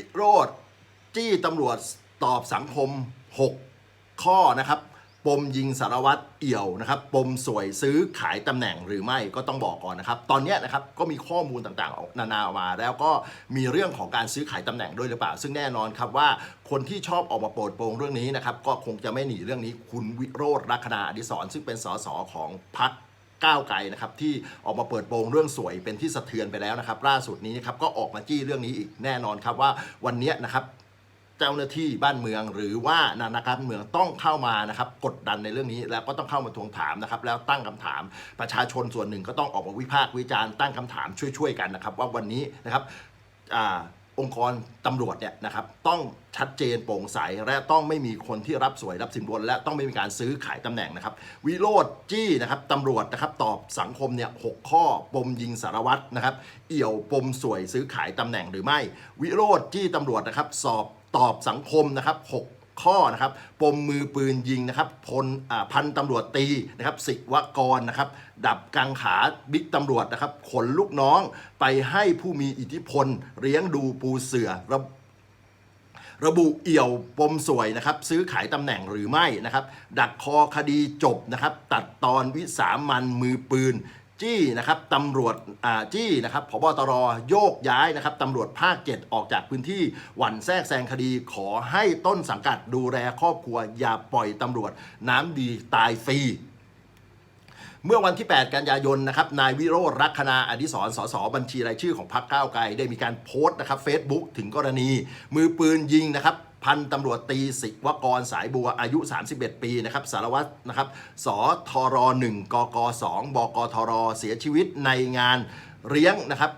วิโรธจี้ตำรวจตอบสังคม 6 ข้อนะครับ ปมยิงสารวัตรเอี่ยวนะครับ ปมสวยซื้อขายตำแหน่งหรือไม่ก็ต้องบอกก่อนนะครับ ตอนนี้นะครับก็มีข้อมูลต่างๆนานาออกมา แล้วก็มีเรื่องของการซื้อขายตำแหน่งด้วยหรือเปล่า ซึ่งแน่นอนครับว่าคนที่ชอบออกมาโปรดโปรงเรื่องนี้นะครับ ก็คงจะไม่หนีเรื่องนี้คุณวิโรธลักษณะอดิศรซึ่งเป็นสสของพรรค ก้าวไกลนะครับที่ออกมาเปิดโปงเรื่องสวยเป็นที่สะเทือนไปแล้วนะครับล่าสุดนี้นะครับก็ออกมาจี้เรื่องนี้อีกแน่นอนครับว่าวันนี้นะครับเจ้าหน้าที่บ้านเมืองหรือว่านานาการเมืองต้องเข้ามานะครับกดดันในเรื่องนี้แล้วก็ต้องเข้ามาทวงถามนะครับแล้วตั้งคำถามประชาชนส่วนหนึ่งก็ต้องออกมาวิพากษ์วิจารณ์ตั้งคำถามช่วยๆกันนะครับว่าวันนี้นะครับ องค์กรตำรวจเนี่ยนะครับต้องชัดเจนโปร่งใสและต้องไม่มีคนที่รับสวยรับสินบน และต้องไม่มีการซื้อขายตำแหน่งนะครับ วิโรธจี้นะครับตำรวจนะครับตอบสังคมเนี่ยหกข้อปมยิงสารวัตรนะครับ เอี่ยวปมสวยซื้อขายตำแหน่งหรือไม่ วิโรธจี้ตำรวจนะครับ สอบตอบสังคมนะครับหก ข้อนะครับปมมือปืนยิงนะครับพลพันตำรวจตีนะครับสิวกรนะครับดับกังขาบิ๊กตำรวจนะครับขนลูกน้องไปให้ผู้มีอิทธิพลเลี้ยงดูปูเสือระระบุเอี่ยวปมสวยนะครับซื้อขายตำแหน่งหรือไม่นะครับ ดักคอคดีจบนะครับ ตัดตอนวิสามันมือปืน จี้นะครับตำรวจจี้นะครับพบตรโยกย้ายนะครับตำรวจภาค 7 ออกจากพื้นที่หวันแทรกแซงคดีขอให้ต้นสังกัดดูแลครอบครัว อย่าปล่อยตำรวจน้ำดีตายฟรีเมื่อวันที่ 8 กันยายนนะครับ นายวิโรจน์รักคณาอดิศรสสบัญชีรายชื่อของพรรคก้าวไกล ได้มีการโพสต์นะครับเฟซบุ๊กถึงกรณี มือปืนยิงนะครับ พันตำรวจตีศิวกรสายบัวอายุ 31 ปีนะครับสารวัตรนะครับสทร1กก2บกทรเสียชีวิตในงานเลี้ยงนะครับ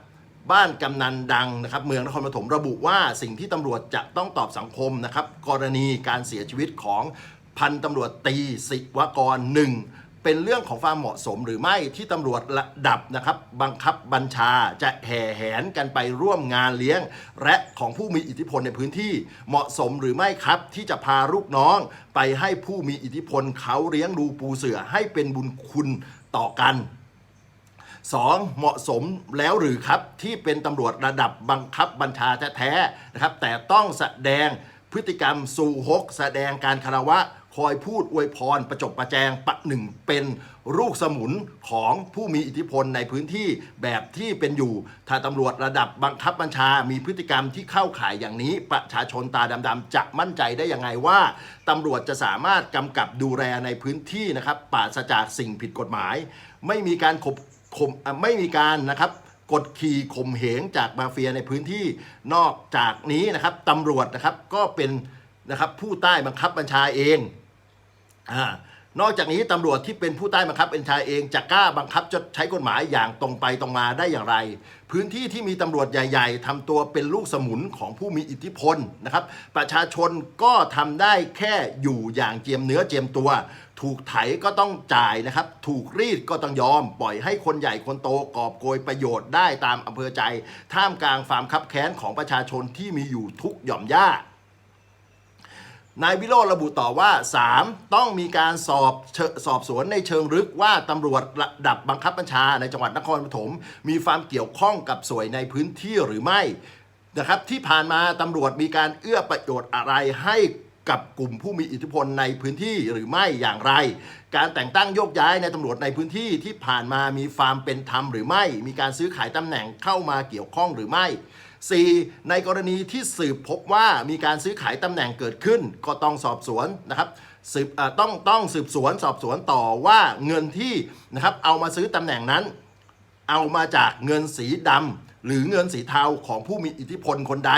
บ้านกำนันดังนะครับเมืองนครปฐมระบุว่าสิ่งที่ตำรวจจะต้องตอบสังคมนะครับกรณีการเสียชีวิตของพันตำรวจตีศิวกรหนึ่ง เป็นเรื่องของความเหมาะสมหรือไม่ที่ตำรวจระดับนะครับบังคับบัญชาจะแห่แหนกันไปร่วมงานเลี้ยง และของผู้มีอิทธิพลในพื้นที่เหมาะสมหรือไม่ครับ ที่จะพาลูกน้องไปให้ผู้มีอิทธิพลเขาเลี้ยงดูปูเสือให้เป็นบุญคุณต่อกัน 2. เหมาะสมแล้วหรือครับที่เป็นตำรวจระดับบังคับบัญชาแท้ๆนะครับแต่ต้องแสดงพฤติกรรมสู่ฮกแสดงการคารวะ คอยพูดอวยพรประจบประแจงประหนึ่งเป็นลูกสมุนของผู้มีอิทธิพลในพื้นที่แบบที่เป็นอยู่ ถ้าตำรวจระดับบังคับบัญชา มีพฤติกรรมที่เข้าข่ายอย่างนี้ ประชาชนตาดำๆจะมั่นใจได้ยังไงว่าตำรวจจะสามารถกำกับดูแลในพื้นที่นะครับปราศจากสิ่งผิดกฎหมาย ไม่มีการขบข่มไม่มีการนะครับกดขี่ข่มเหงจากมาเฟียในพื้นที่นอกจากนี้นะครับตำรวจนะครับก็เป็นนะครับผู้ใต้บังคับบัญชาเอง นอกจากนี้ตำรวจที่เป็นผู้ใต้บังคับบัญชาเองจะกล้าบังคับจะใช้กฎหมายอย่างตรงไปตรงมาได้อย่างไร พื้นที่ที่มีตำรวจใหญ่ ๆทำตัวเป็นลูกสมุนของผู้มีอิทธิพลนะครับประชาชนก็ทำได้แค่อยู่อย่างเจียมเนื้อเจียมตัว ถูกไถก็ต้องจ่ายนะครับ ถูกรีดก็ต้องยอม ปล่อยให้คนใหญ่คนโตกอบโกยประโยชน์ได้ตามอำเภอใจ ท่ามกลางความคับแค้นของประชาชนที่มีอยู่ทุกหย่อมย่า นายวิโรจน์ระบุต่อว่า 3. ต้องมีการสอบสอบสวนในเชิงลึกว่าตำรวจระดับบังคับบัญชาในจังหวัดนครปฐมมีความเกี่ยวข้องกับสวยในพื้นที่หรือไม่นะครับที่ผ่านมาตำรวจมีการเอื้อประโยชน์อะไรให้กับกลุ่มผู้มีอิทธิพลในพื้นที่หรือไม่อย่างไร การแต่งตั้งโยกย้ายในตำรวจในพื้นที่ที่ผ่านมามีความเป็นธรรมหรือไม่ มีการซื้อขายตำแหน่งเข้ามาเกี่ยวข้องหรือไม่ 4. ในกรณีที่สืบพบว่ามีการซื้อขายตำแหน่งเกิดขึ้น ก็ต้องสอบสวนนะครับสืบต้องต้องสืบสวนสอบสวนต่อว่าเงินที่นะครับเอามาซื้อตำแหน่งนั้น เอามาจากเงินสีดำหรือเงินสีเทาของผู้มีอิทธิพลคนใด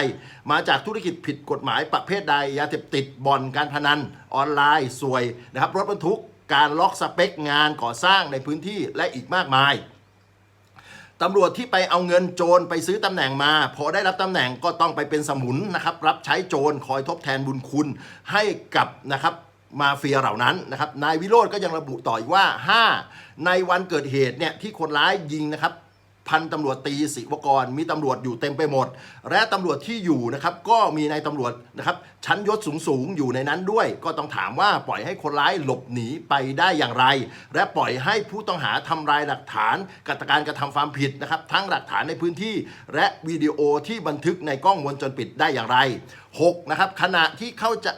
มาจากธุรกิจผิดกฎหมายประเภทใดยาเสพติดบ่อนการพนันออนไลน์สวยนะครับรถบรรทุกการล็อกสเปคงานก่อสร้างในพื้นที่และอีกมากมาย ตำรวจที่ไปเอาเงินโจรไปซื้อตำแหน่งมา พอได้รับตำแหน่งก็ต้องไปเป็นสมุนนะครับรับใช้โจรคอยทดแทนบุญคุณให้กับนะครับมาเฟียเหล่านั้นนะครับนายวิโรธก็ยังระบุต่ออีกว่า 5. ในวันเกิดเหตุเนี่ยที่คนร้ายยิงนะครับ พันตำรวจตีศิวกร มีตำรวจอยู่เต็มไปหมด และตำรวจที่อยู่นะครับก็มีนายตำรวจนะครับชั้นยศสูงๆอยู่ในนั้นด้วย ก็ต้องถามว่าปล่อยให้คนร้ายหลบหนีไปได้อย่างไร และปล่อยให้ผู้ต้องหาทำลายหลักฐานกการกระทำความผิดนะครับทั้งหลักฐานในพื้นที่ และวิดีโอที่บันทึกในกล้องวงจรปิดได้อย่างไร 6. นะครับขณะที่เข้าจะ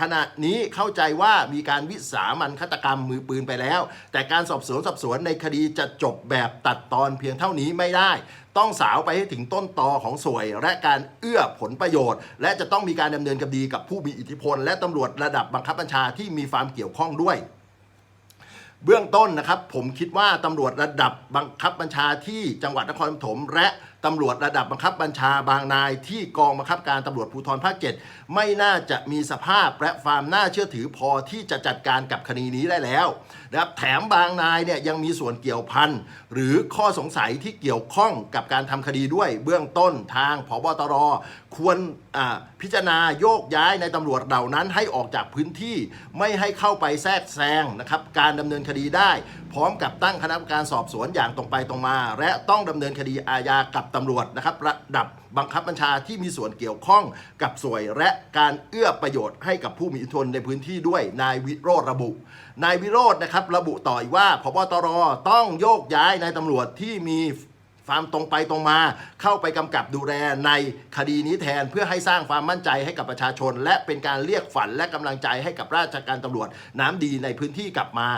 ขณะนี้เข้าใจว่ามีการวิสามันฆาตกรรมมือปืนไปแล้ว แต่การสอบสวนสอบสวนในคดีจะจบแบบตัดตอนเพียงเท่านี้ไม่ได้ ต้องสาวไปให้ถึงต้นตอของสวย และการเอื้อผลประโยชน์ และจะต้องมีการดำเนินคดีกับผู้มีอิทธิพล และตำรวจระดับบังคับบัญชาที่มีความเกี่ยวข้องด้วยเบื้องต้นนะครับผมคิดว่าตำรวจระดับบังคับบัญชาที่จังหวัดนครปฐมและ ตำรวจระดับบังคับบัญชาบางนายที่กองบังคับการตำรวจภูธรภาค7ไม่น่าจะมีสภาพและความน่าเชื่อถือพอที่จะจัดการกับคดีนี้ได้แล้วนะครับแถมบางนายเนี่ยยังมีส่วนเกี่ยวพันหรือข้อสงสัยที่เกี่ยวข้องกับการทำคดีด้วยเบื้องต้นทางพบตรควรพิจารณาโยกย้ายในตำรวจเหล่านั้นให้ออกจากพื้นที่ไม่ให้เข้าไปแทรกแซงนะครับการดำเนินคดีได้ พร้อมกับตั้งคณะกรรมการสอบสวนอย่างตรงไปตรงมา และต้องดำเนินคดีอาญากับตำรวจนะครับระดับบังคับบัญชาที่มีส่วนเกี่ยวข้องกับสวยและการเอื้อประโยชน์ให้กับผู้มีอิทธิพลในพื้นที่ด้วยนายวิโรธระบุ นายวิโรธนะครับระบุต่ออีกว่าพบตรต้องโยกย้ายนายตำรวจที่มีความตรงไปตรงมาเข้าไปกำกับดูแลในคดีนี้แทนเพื่อให้สร้างความมั่นใจให้กับประชาชน และเป็นการเรียกฝันและกำลังใจให้กับราชการตำรวจน้ำดีในพื้นที่กลับมา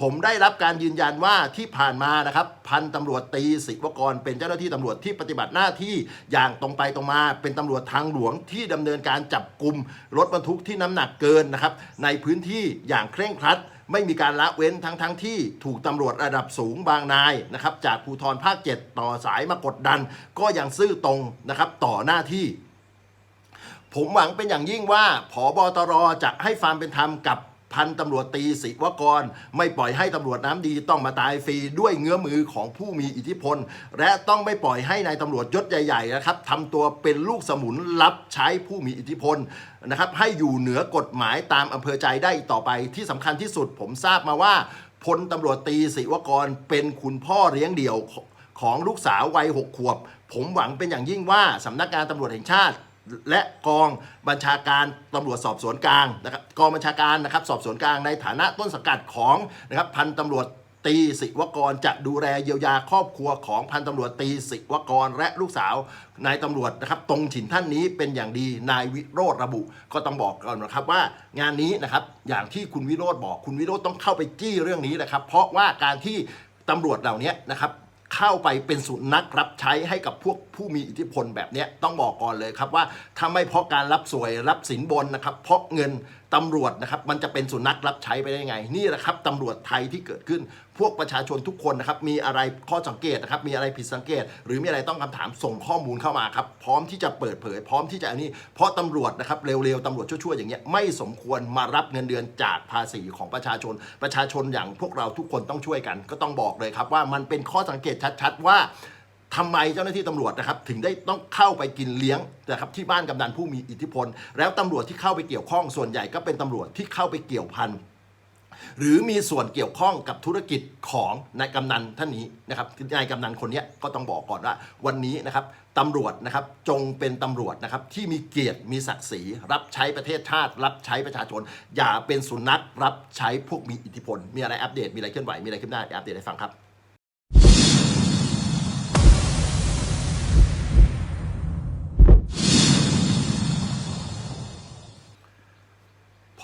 ผมได้รับการยืนยันว่าที่ผ่านมานะครับ พันตำรวจตีศิวกร เป็นเจ้าหน้าที่ตำรวจที่ปฏิบัติหน้าที่อย่างตรงไปตรงมาเป็นตำรวจทางหลวงที่ดำเนินการจับกลุ่มรถบรรทุกที่น้ำหนักเกินนะครับ ในพื้นที่อย่างเคร่งครัดไม่มีการละเว้นทั้งทั้งที่ถูกตำรวจระดับสูงบางนายนะครับ จากภูธรภาค 7 ต่อสายมากดดัน ก็ยังซื่อตรงนะครับต่อหน้าที่ ผมหวังเป็นอย่างยิ่งว่าผอบตรจะให้ความเป็นธรรมกับ พันตำรวจตีศิวกร ไม่ปล่อยให้ตำรวจน้ำดีต้องมาตายฟรีด้วยเงื้อมือของผู้มีอิทธิพล และต้องไม่ปล่อยให้นายตำรวจยศใหญ่ๆนะครับทำตัวเป็นลูกสมุนรับใช้ผู้มีอิทธิพลนะครับให้อยู่เหนือกฎหมายตามอำเภอใจได้ต่อไปที่สำคัญที่สุดผมทราบมาว่าพลตำรวจตีศิวกรเป็นคุณพ่อเลี้ยงเดี่ยวของลูกสาววัยหกขวบ ผมหวังเป็นอย่างยิ่งว่าสำนักงานตำรวจแห่งชาติ และกองบัญชาการตำรวจสอบสวนกลางนะครับกองบัญชาการนะครับสอบสวนกลางในฐานะต้นสังกัดของนะครับพันตำรวจตีศิวกรจะดูแลเยียวยาครอบครัวของพันตำรวจตีศิวกรและลูกสาวนายตำรวจนะครับตรงถิ่นท่านนี้เป็นอย่างดีนายวิโรธระบุ ก็ต้องบอกก่อนนะครับว่างานนี้นะครับอย่างที่คุณวิโรธบอกคุณวิโรธต้องเข้าไปจี้เรื่องนี้นะครับ เพราะว่าการที่ตำรวจเหล่านี้นะครับ เข้าไปเป็นสุนัขรับใช้ให้กับพวกผู้มีอิทธิพลแบบนี้ต้องบอกก่อนเลยครับว่าถ้าไม่เพราะการรับสวยรับสินบนนะครับเพราะเงิน ตำรวจนะครับมันจะเป็นสุนัขรับใช้ไปได้ไง นี่แหละครับตำรวจไทยที่เกิดขึ้น พวกประชาชนทุกคนนะครับมีอะไรข้อสังเกตนะครับมีอะไรผิดสังเกต หรือมีอะไรต้องคำถามส่งข้อมูลเข้ามาครับพร้อมที่จะเปิดเผย พร้อมที่จะอันนี้ เพราะตำรวจนะครับเร็วๆตำรวจชั่วๆอย่างเงี้ยไม่สมควรมารับเงินเดือนจากภาษีของประชาชน ประชาชนอย่างพวกเราทุกคนต้องช่วยกัน ก็ต้องบอกเลยครับว่ามันเป็นข้อสังเกตชัด ๆ ว่า ทำไมเจ้าหน้าที่ตำรวจนะครับถึงได้ต้องเข้าไปกินเลี้ยงนะครับที่บ้านกำนันผู้มีอิทธิพล แล้วตำรวจที่เข้าไปเกี่ยวข้องส่วนใหญ่ก็เป็นตำรวจที่เข้าไปเกี่ยวพันหรือมีส่วนเกี่ยวข้องกับธุรกิจของนายกำนันท่านนี้นะครับนายกำนันคนนี้ก็ต้องบอกก่อนว่า วันนี้นะครับตำรวจนะครับจงเป็นตำรวจนะครับที่มีเกียรติมีศักดิ์ศรีรับใช้ประเทศชาติ รับใช้ประชาชน อย่าเป็นสุนัขรับใช้พวกมีอิทธิพล มีอะไรอัปเดตมีอะไรเคลื่อนไหวมีอะไรขึ้นหน้าอัปเดตให้ฟังครับ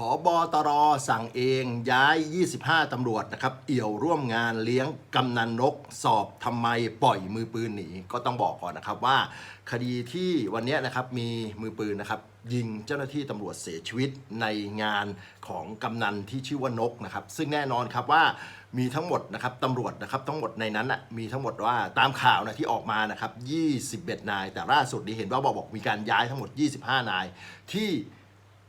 ผอบอตรสั่งเองย้าย 25 ตำรวจนะครับ เอี่ยวร่วมงานเลี้ยงกำนันนก สอบทำไมปล่อยมือปืนหนี ก็ต้องบอกก่อนนะครับว่า คดีที่วันนี้นะครับมีมือปืนนะครับยิงเจ้าหน้าที่ตำรวจเสียชีวิตในงานของกำนันที่ชื่อว่านกนะครับ ซึ่งแน่นอนครับว่ามีทั้งหมดนะครับตำรวจนะครับทั้งหมดในนั้นน่ะมีทั้งหมดว่าตามข่าวนะที่ออกมานะครับ 21 นาย แต่ล่าสุดนี้เห็นว่าบอกบอกมีการย้ายทั้งหมด 25 นายที่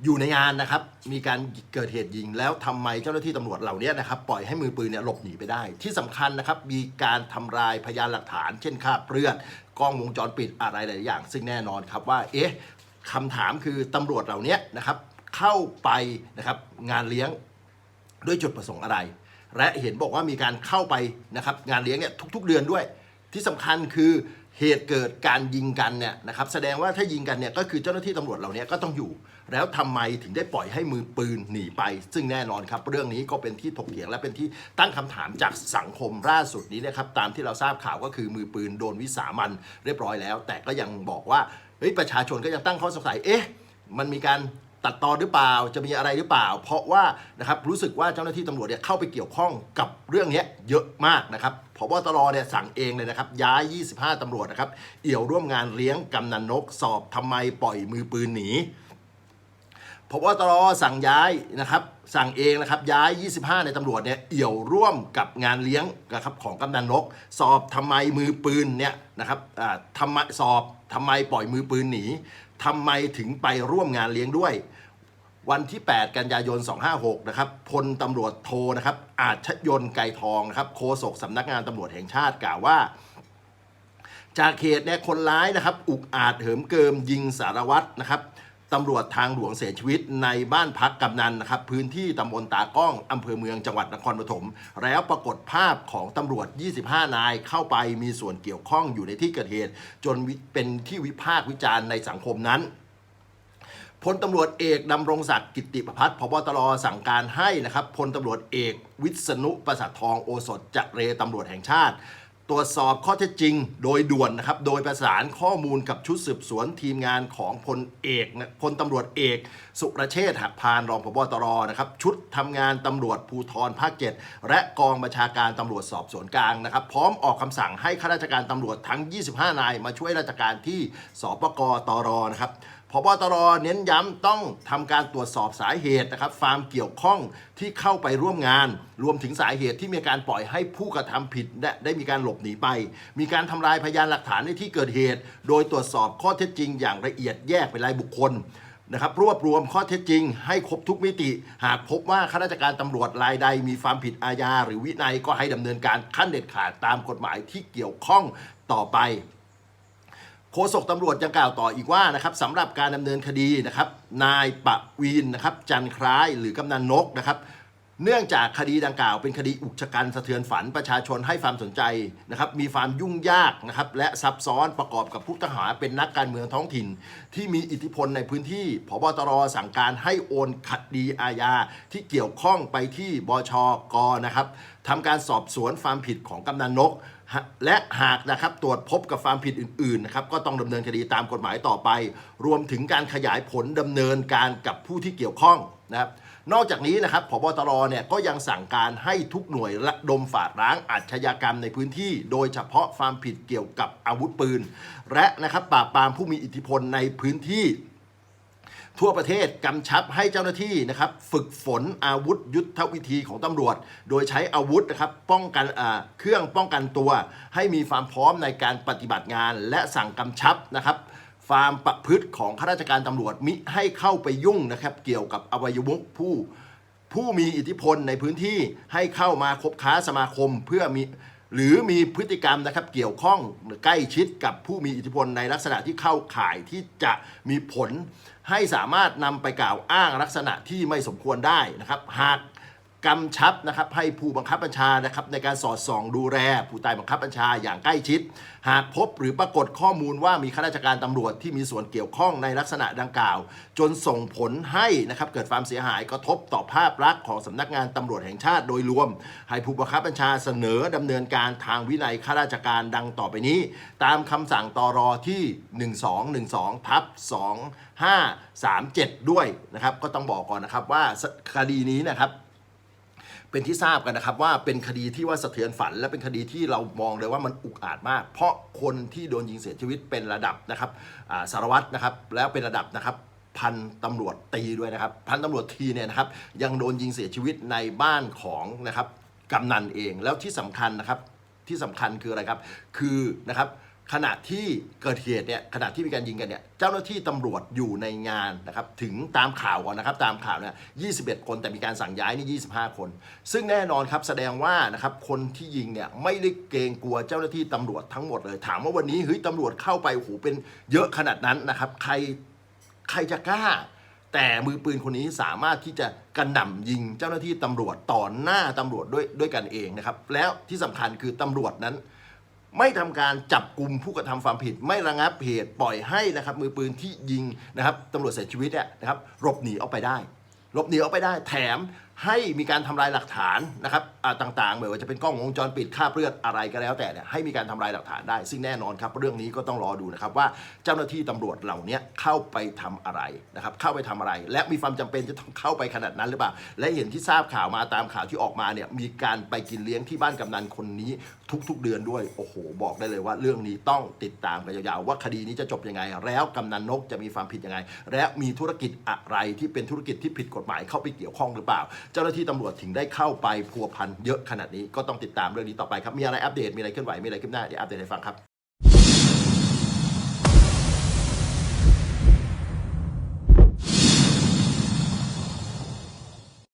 อยู่ในงานนะครับ มีการเกิดเหตุยิงแล้วทำไมเจ้าหน้าที่ตำรวจเหล่านี้นะครับปล่อยให้มือปืนเนี่ยหลบหนีไปได้ ที่สำคัญนะครับมีการทำลายพยานหลักฐาน เช่นคราบเลือดกล้องวงจรปิดอะไรหลายอย่าง ซึ่งแน่นอนครับว่าเอ๊ะคำถามคือตำรวจเหล่านี้นะครับเข้าไปนะครับงานเลี้ยงด้วยจุดประสงค์อะไร และเห็นบอกว่ามีการเข้าไปนะครับงานเลี้ยงเนี่ยทุก ๆ เดือนด้วยทที่สำคัญคือ เหตุเกิดการยิงกันเนี่ยนะครับแสดงว่าถ้ายิงกันเนี่ยก็คือเจ้าหน้าที่ตำรวจเหล่านี้ก็ต้องอยู่ แล้วทำไมถึงได้ปล่อยให้มือปืนหนีไป ซึ่งแน่นอนครับ เรื่องนี้ก็เป็นที่ถกเถียงและเป็นที่ตั้งคำถามจากสังคมล่าสุดนี้นะครับตามที่เราทราบข่าวก็คือมือปืนโดนวิสามันเรียบร้อยแล้ว แต่ก็ยังบอกว่าเฮ้ยประชาชนก็ยังตั้งข้อสงสัยเอ๊ะมันมีการ ตัดตอนหรือเปล่าจะมีอะไรหรือเปล่า เพราะว่านะครับรู้สึกว่าเจ้าหน้าที่ตำรวจเนี่ยเข้าไปเกี่ยวข้องกับเรื่องนี้เยอะมากนะครับพบตรเนี่ยสั่งเองเลยนะครับย้าย 25 ตำรวจนะครับเอี่ยวร่วมงานเลี้ยงกำนันนก สอบทำไมปล่อยมือปืนหนีพบตรสั่งย้ายนะครับสั่งเองนะครับย้าย 25 ในตำรวจเนี่ยเอี่ยวร่วมกับงานเลี้ยงนะครับของกำนันนก สอบทำไมมือปืนเนี่ยนะครับอ่าทำไมสอบทำไมปล่อยมือปืนหนี ทำไมถึงไปร่วมงานเลี้ยงด้วย วันที่ 8 กันยายน 256 นะครับพลตำรวจโทนะครับ อาจชยนไกรทองนะครับโฆษกสำนักงานตำรวจแห่งชาติกล่าวว่า จากเหตุเนี่ยคนร้ายนะครับ อุกอาจเหิมเกิมยิงสารวัตรนะครับ ตำรวจทางหลวงเสียชีวิตในบ้านพักกำนันนะครับ พื้นที่ตำบลตากล้องอำเภอเมืองจังหวัดนครปฐมแล้วปรากฏภาพของตำรวจ 25 นายเข้าไปมีส่วนเกี่ยวข้องอยู่ในที่เกิดเหตุ จนเป็นที่วิพากษ์วิจารณ์ในสังคมนั้นพลตำรวจเอกดำรงศักดิ์กิติประพัฒน์พบตรสั่งการให้นะครับพลตำรวจเอกวิษณุประสัททองโอสถจักเรตำรวจแห่งชาติ ตรวจสอบข้อเท็จจริงโดยด่วนนะครับ โดยประสานข้อมูลกับชุดสืบสวนทีมงานของพลเอกนะพลตำรวจเอก สุรเชษฐ์หักพานรองพบตรนะครับ ชุดทำงานตำรวจภูธรภาค 7 และกองบัญชาการตำรวจสอบสวนกลางนะครับ พร้อมออกคำสั่งให้ข้าราชการตำรวจทั้ง 25 นายมาช่วยราชการที่สปกตรนะครับ พบตรเน้นย้ำต้องทำการตรวจสอบสาเหตุนะครับฟาร์มเกี่ยวข้องที่เข้าไปร่วมงาน รวมถึงสาเหตุที่มีการปล่อยให้ผู้กระทำผิดได้ได้มีการหลบหนีไป มีการทำลายพยานหลักฐานในที่เกิดเหตุ โดยตรวจสอบข้อเท็จจริงอย่างละเอียดแยกเป็นรายบุคคลนะครับรวบรวมข้อเท็จจริงให้ครบทุกมิติ หากพบว่าข้าราชการตำรวจรายใดมีความผิดอาญาหรือวินัยก็ให้ดำเนินการขั้นเด็ดขาดตามกฎหมายที่เกี่ยวข้องต่อไป โฆษกตำรวจยังกล่าวต่ออีกว่านะครับสำหรับการดำเนินคดีนะครับนายปะวีนนะครับจันคล้ายหรือกำนันนกนะครับ เนื่องจากคดีดังกล่าวเป็นคดีอุกชะกันสะเทือนฝันประชาชนให้ความสนใจนะครับมีความยุ่งยากนะครับและซับซ้อนประกอบกับผู้ต้องหาเป็นนักการเมืองท้องถิ่น ที่มีอิทธิพลในพื้นที่พบตรสั่งการให้โอนคดีอาญาที่เกี่ยวข้องไปที่บชกนะครับทำการสอบสวนความผิดของกำนันนก และหากนะครับตรวจพบกับความผิดอื่นๆนะครับก็ต้องดำเนินคดีตามกฎหมายต่อไป รวมถึงการขยายผลดำเนินการกับผู้ที่เกี่ยวข้องนะครับ นอกจากนี้นะครับพบตรเนี่ยก็ยังสั่งการให้ทุกหน่วยระดมฝาดร้างอาชญากรรมในพื้นที่ โดยเฉพาะความผิดเกี่ยวกับอาวุธปืน และนะครับปราบปรามผู้มีอิทธิพลในพื้นที่ทั่วประเทศกำชับให้เจ้าหน้าที่นะครับฝึกฝนอาวุธยุทธวิธีของตำรวจ โดยใช้อาวุธนะครับป้องกันเครื่องป้องกันตัว ให้มีความพร้อมในการปฏิบัติงาน และสั่งกำชับนะครับ ความประพฤติของข้าราชการตำรวจมิให้เข้าไปยุ่งนะครับ เกี่ยวกับอวัยวะผู้ผู้มีอิทธิพลในพื้นที่ให้เข้ามาคบค้าสมาคมเพื่อมีหรือมีพฤติกรรมนะครับเกี่ยวข้องใกล้ชิดกับผู้มีอิทธิพลในลักษณะที่เข้าข่ายที่จะมีผล ให้สามารถนำไปกล่าวอ้างลักษณะที่ไม่สมควรได้นะครับ หาก กำชับนะครับให้ผู้บังคับบัญชานะครับในการสอดส่องดูแลผู้ใต้บังคับบัญชาอย่างใกล้ชิด หากพบหรือปรากฏข้อมูลว่ามีข้าราชการตำรวจที่มีส่วนเกี่ยวข้องในลักษณะดังกล่าว จนส่งผลให้นะครับเกิดความเสียหายกระทบต่อภาพลักษณ์ของสำนักงานตำรวจแห่งชาติโดยรวม ให้ผู้บังคับบัญชาเสนอดำเนินการทางวินัยข้าราชการดังต่อไปนี้ ตามคำสั่งตรที่ 1212ทับ2537 ด้วยนะครับก็ต้องบอกก่อนนะครับว่าคดีนี้นะครับ เป็นที่ทราบกันนะครับว่าเป็นคดีที่ว่าสะเทือนฝัน และเป็นคดีที่เรามองเลยว่ามันอุกอาจมาก เพราะคนที่โดนยิงเสียชีวิตเป็นระดับนะครับสารวัตรนะครับแล้วเป็นระดับนะครับพันตำรวจตีด้วยนะครับพันตำรวจทีเนี่ยนะครับยังโดนยิงเสียชีวิตในบ้านของนะครับกำนันเองแล้วที่สำคัญนะครับที่สำคัญคืออะไรครับคือนะครับ ขณะที่เกิดเหตุเนี่ยขณะที่มีการยิงกันเนี่ยเจ้าหน้าที่ตำรวจอยู่ในงานนะครับถึงตามข่าวก่อนนะครับตามข่าวเนี่ย21 คนแต่มีการสั่งย้ายนี่ 25 คน ซึ่งแน่นอนครับแสดงว่านะครับคนที่ยิงเนี่ยไม่ได้เกรงกลัวเจ้าหน้าที่ตำรวจทั้งหมดเลย ถามว่าวันนี้เฮ้ยตำรวจเข้าไปโอ้โหเป็นเยอะขนาดนั้นนะครับใครใครจะกล้า แต่มือปืนคนนี้สามารถที่จะกระหน่ำยิงเจ้าหน้าที่ตำรวจต่อหน้าตำรวจด้วยด้วยกันเองนะครับแล้วที่สำคัญคือตำรวจนั้น ไม่ทำการจับกลุ่มผู้กระทำความผิด ไม่ระงับเหตุปล่อยให้นะครับมือปืนที่ยิงนะครับตำรวจเสียชีวิตเนี่ยนะครับหลบหนีออกไปได้หลบหนีออกไปได้แถม ให้มีการทำลายหลักฐานนะครับต่างๆไม่ว่าจะเป็นกล้องวงจรปิดคราบเลือดอะไรก็แล้วแต่เนี่ยให้มีการทำลายหลักฐานได้ ซึ่งแน่นอนครับ เรื่องนี้ก็ต้องรอดูนะครับว่าเจ้าหน้าที่ตำรวจเหล่านี้เข้าไปทำอะไรนะครับเข้าไปทำอะไร และมีความจำเป็นจะต้องเข้าไปขนาดนั้นหรือเปล่า และเห็นที่ทราบข่าวมาตามข่าวที่ออกมาเนี่ยมีการไปกินเลี้ยงที่บ้านกำนันคนนี้ทุก ๆ เดือนด้วยโอ้โห บอกได้เลยว่าเรื่องนี้ต้องติดตามกันยาวๆว่าคดีนี้จะจบยังไง แล้วกำนันนกจะมีความผิดยังไง และมีธุรกิจอะไรที่เป็นธุรกิจที่ผิดกฎหมายเข้าไปเกี่ยวข้องหรือเปล่าเจ้าหน้าที่ตำรวจถึงได้เข้าไปพัวพันเยอะขนาดนี้ก็ต้องติดตามเรื่องนี้ต่อไปครับมีอะไรอัปเดตมีอะไรเคลื่อนไหวมีอะไรขึ้นหน้าเดี๋ยวอัปเดตให้ฟังครับ